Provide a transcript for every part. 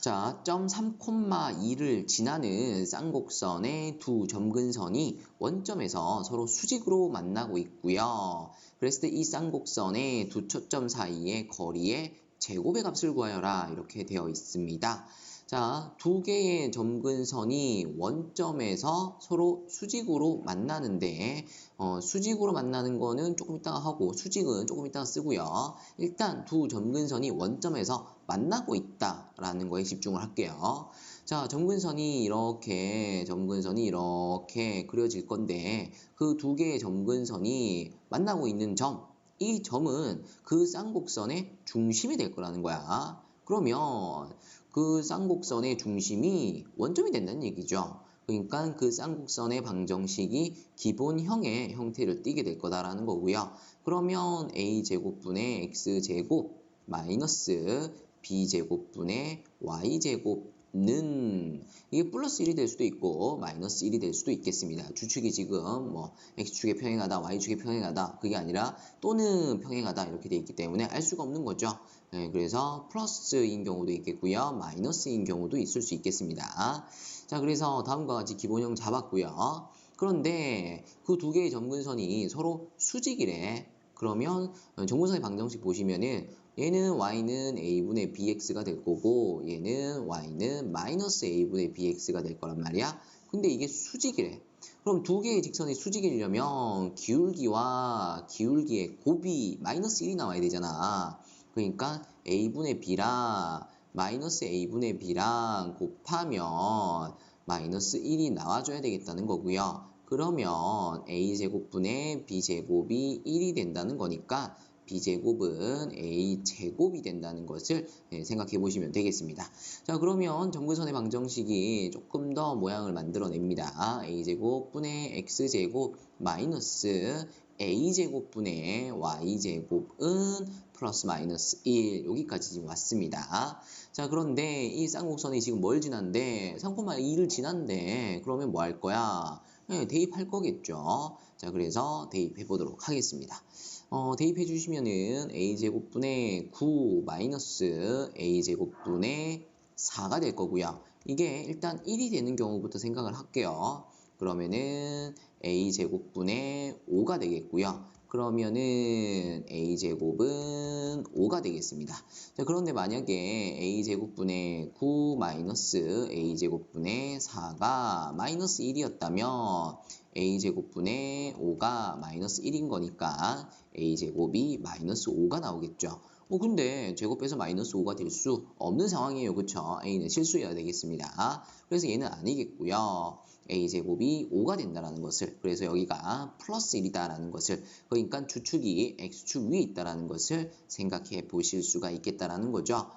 자, 점 3,2를 지나는 쌍곡선의 두 점근선이 원점에서 서로 수직으로 만나고 있고요. 그랬을 때 이 쌍곡선의 두 초점 사이의 거리의 제곱의 값을 구하여라 이렇게 되어 있습니다. 자, 두 개의 점근선이 원점에서 서로 수직으로 만나는데 어, 수직으로 만나는 거는 조금 이따가 하고 수직은 조금 이따가 쓰고요. 일단 두 점근선이 원점에서 만나고 있다라는 거에 집중을 할게요. 자, 점근선이 이렇게 점근선이 이렇게 그려질 건데 그 두 개의 점근선이 만나고 있는 점, 이 점은 그 쌍곡선의 중심이 될 거라는 거야. 그러면 그 쌍곡선의 중심이 원점이 된다는 얘기죠. 그러니까 그 쌍곡선의 방정식이 기본형의 형태를 띠게 될 거다라는 거고요. 그러면 a제곱분의 x제곱 마이너스 b제곱분의 y제곱 는 이게 플러스 1이 될 수도 있고 마이너스 1이 될 수도 있겠습니다. 주축이 지금 뭐 x축에 평행하다, y축에 평행하다 그게 아니라 또는 평행하다 이렇게 돼 있기 때문에 알 수가 없는 거죠. 네, 그래서 플러스인 경우도 있겠고요. 마이너스인 경우도 있을 수 있겠습니다. 자, 그래서 다음과 같이 기본형 잡았고요. 그런데 그 두 개의 점근선이 서로 수직이래. 그러면 정근선의 방정식 보시면은 얘는 y는 a분의 bx가 될 거고 얘는 y는 마이너스 a분의 bx가 될 거란 말이야. 근데 이게 수직이래. 그럼 두 개의 직선이 수직이려면 기울기와 기울기의 곱이 마이너스 1이 나와야 되잖아. 그러니까 a분의 b랑 마이너스 a분의 b랑 곱하면 마이너스 1이 나와줘야 되겠다는 거고요. 그러면 a제곱분의 b제곱이 1이 된다는 거니까 b제곱은 a제곱이 된다는 것을 네, 생각해 보시면 되겠습니다. 자 그러면 점근선의 방정식이 조금 더 모양을 만들어냅니다. a제곱분의 x제곱 마이너스 a제곱분의 y제곱은 플러스 마이너스 1 여기까지 지금 왔습니다. 자 그런데 이 쌍곡선이 지금 뭘 지난데 3,2를 지난데 그러면 뭐 할 거야? 네, 대입할 거겠죠. 자, 그래서 대입해 보도록 하겠습니다. 어, 대입해 주시면은 a제곱분의 9 마이너스 a제곱분의 4가 될 거고요. 이게 일단 1이 되는 경우부터 생각을 할게요. 그러면은 a제곱분의 5가 되겠고요. 그러면은 a제곱은 5가 되겠습니다. 자, 그런데 만약에 a제곱분의 9 마이너스 a제곱분의 4가 마이너스 1이었다면 a제곱분의 5가 마이너스 1인 거니까 a제곱이 마이너스 5가 나오겠죠. 어, 근데 제곱해서 마이너스 5가 될 수 없는 상황이에요. 그쵸? a는 실수여야 되겠습니다. 그래서 얘는 아니겠고요. a제곱이 5가 된다는 것을 그래서 여기가 플러스 1이다라는 것을 그러니까 주축이 x축 위에 있다라는 것을 생각해 보실 수가 있겠다라는 거죠.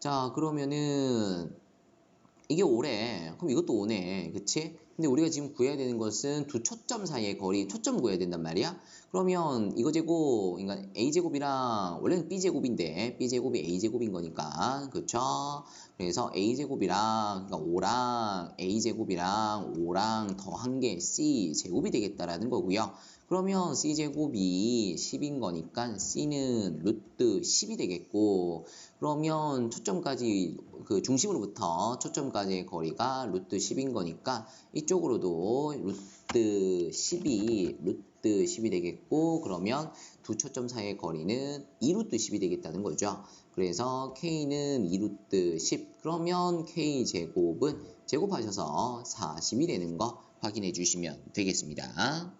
자 그러면은 이게 5래. 그럼 이것도 5네. 그치? 근데 우리가 지금 구해야 되는 것은 두 초점 사이의 거리, 초점 구해야 된단 말이야. 그러면 이거 제곱, 그러니까 a제곱이랑 원래는 b제곱인데 b제곱이 a제곱인 거니까 그쵸? 그래서 a제곱이랑 그러니까 5랑 a제곱이랑 5랑 더한 게 c제곱이 되겠다라는 거고요. 그러면 c제곱이 10인 거니까 c는 루트 10이 되겠고 그러면 초점까지 그 중심으로부터 초점까지의 거리가 루트 10인 거니까 이쪽으로도 루트 10이 루트 10이 되겠고 그러면 두 초점 사이의 거리는 2루트 10이 되겠다는 거죠. 그래서 k는 2루트 10 그러면 k제곱은 제곱하셔서 40이 되는 거 확인해 주시면 되겠습니다.